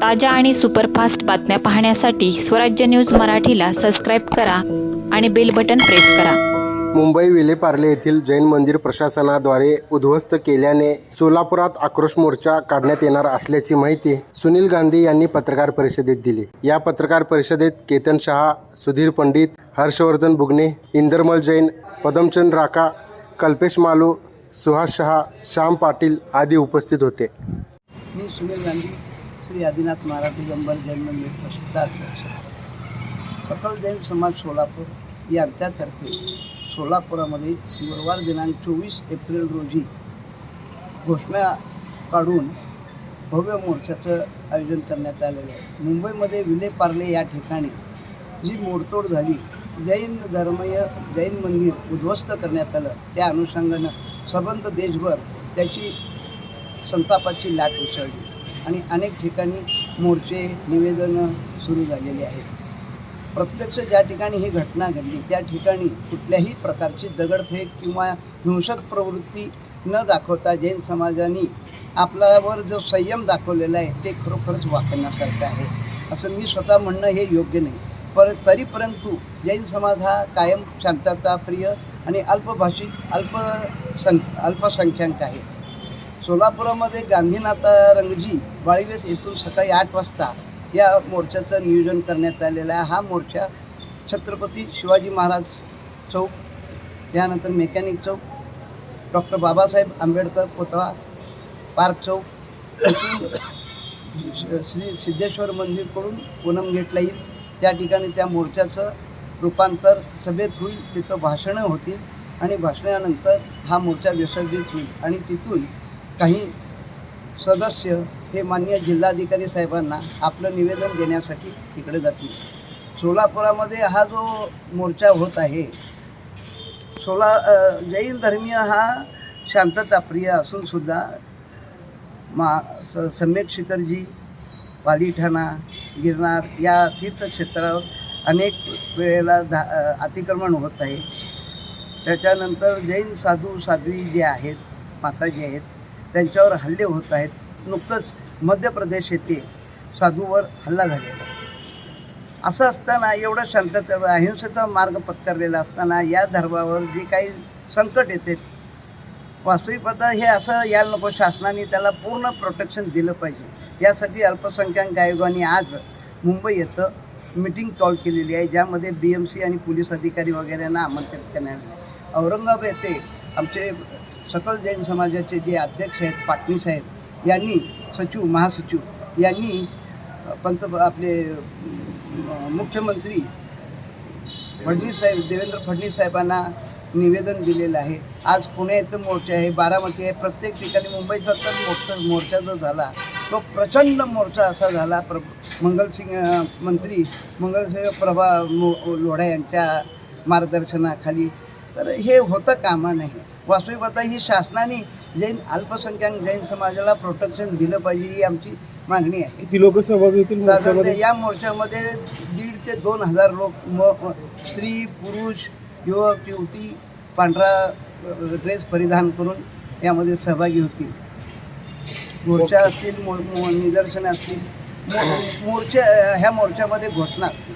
ताज्या आणि सुपरफास्ट बातम्या पाहण्यासाठी स्वराज्य न्यूज मराठीला सबस्क्राईब करा आणि बेल बटन प्रेस करा. मुंबई विलेपार्ले येथील जैन मंदिर प्रशासनाद्वारे उद्ध्वस्त केल्याने सोलापुरात आक्रोश मोर्चा काढण्यात येणार असल्याची माहिती सुनील गांधी यांनी पत्रकार परिषदेत दिली. या पत्रकार परिषदेत केतन शहा सुधीर पंडित हर्षवर्धन बुगणे इंदरमल जैन पदमचंद राका कल्पेश मालू सुहास शहा श्याम पाटील आदी उपस्थित होते. मी सुनील गांधी. श्री आदिनाथ मराठी गंबर जैन मंदिर प्रसिद्धाध्यक्ष सकल जैन समाज सोलापूर यांच्यातर्फे सोलापुरामध्ये गुरुवार दिनांक चोवीस एप्रिल रोजी घोषणा काढून भव्य मोर्चाचं आयोजन करण्यात आलेलं आहे. मुंबईमध्ये विलेपार्ले या ठिकाणी जी मोडतोड झाली जैन धर्मीय जैन मंदिर उद्ध्वस्त करण्यात आलं त्या अनुषंगानं सबंध देशभर त्याची संतापाची लाट उसळली. आणि अनेक ठिकाणी मोर्चे निवेदनं सुरू झालेली आहेत. प्रत्यक्ष ज्या ठिकाणी ही घटना घडली त्या ठिकाणी कुठल्याही प्रकारची दगडफेक किंवा हिंसक प्रवृत्ती न दाखवता जैन समाजाने आपल्यावर जो संयम दाखवलेला आहे ते खरोखरच वाकण्यासारखं आहे. असं मी स्वतः म्हणणं हे योग्य नाही. पर तरी परंतु जैन समाज हा कायम शांतताप्रिय आणि अल्पभाषिक अल्पसंख अल्पसंख्याक आहे. सोलापुरामध्ये गांधीनाथ रंगजी वाळीवेस येथून सकाळी आठ वाजता या मोर्चाचं नियोजन करण्यात आलेलं आहे. हा मोर्चा छत्रपती शिवाजी महाराज चौक त्यानंतर मेकॅनिक चौक डॉक्टर बाबासाहेब आंबेडकर पुतळा पार्क चौक श्री सिद्धेश्वर मंदिरकडून पूनम गेटला येईल. त्या ठिकाणी त्या मोर्चाचं रूपांतर सभेत होईल तिथं भाषणं होतील आणि भाषणानंतर हा मोर्चा विसर्जित होईल. आणि तिथून काही सदस्य हे मान्य जिल्हाधिकारी साहेबांना आपलं निवेदन देण्यासाठी तिकडे जातील. सोलापुरामध्ये हा जो मोर्चा होत आहे सोला जैन धर्मीय हा शांतताप्रिय असूनसुद्धा मा स सम्यक शिखरजी पालीठाणा गिरनार या तीर्थक्षेत्रावर अनेक वेळेला धा अतिक्रमण होत आहे. त्याच्यानंतर जैन साधू साध्वी जे आहेत माताजी आहेत त्यांच्यावर हल्ले होत आहेत. नुकतंच मध्य प्रदेश येथे साधूवर हल्ला झालेला आहे. असं असताना एवढं शांतता अहिंसेचा मार्ग पत्करलेला असताना या धर्मावर जे काही संकट येते वास्तविकता हे असं यायला नको. शासनाने त्याला पूर्ण प्रोटेक्शन दिलं पाहिजे. यासाठी अल्पसंख्याक आयोगाने आज मुंबई येतं मिटिंग कॉल केलेली आहे ज्यामध्ये बी एम सी आणि पोलीस अधिकारी वगैरेंना आमंत्रित करण्यात औरंगाबाद येथे आमचे सकल जैन समाजाचे जे अध्यक्ष आहेत पाटणी साहेब यांनी सचिव महासचिव यांनी पंत आपले मुख्यमंत्री फडणवीस साहेब देवेंद्र फडणवीस साहेबांना निवेदन दिलेलं आहे. आज पुणे येथे मोर्चा आहे बारामती आहे. प्रत्येक ठिकाणी मुंबईचा तर मोर्चा मोर्चा जो झाला तो प्रचंड मोर्चा असा झाला. प्र मंगलसिंग मंत्री मंगलसिंह प्रभा मो लोढा यांच्या मार्गदर्शनाखाली तर हे होतं कामा नाही वास्तविक आता ही शासनाने जैन अल्पसंख्याक जैन समाजाला प्रोटेक्शन दिलं पाहिजे ही आमची मागणी आहे. किती लोक सहभागी होतील साधारणतः या मोर्चामध्ये दीड ते दोन हजार लोक म स्त्री पुरुष युवक युवती पांढरा ड्रेस परिधान करून यामध्ये सहभागी होतील. मोर्चा असतील मो मो- निदर्शनं असतील मो मोर्चा ह्या मोर्चामध्ये घोषणा असतील.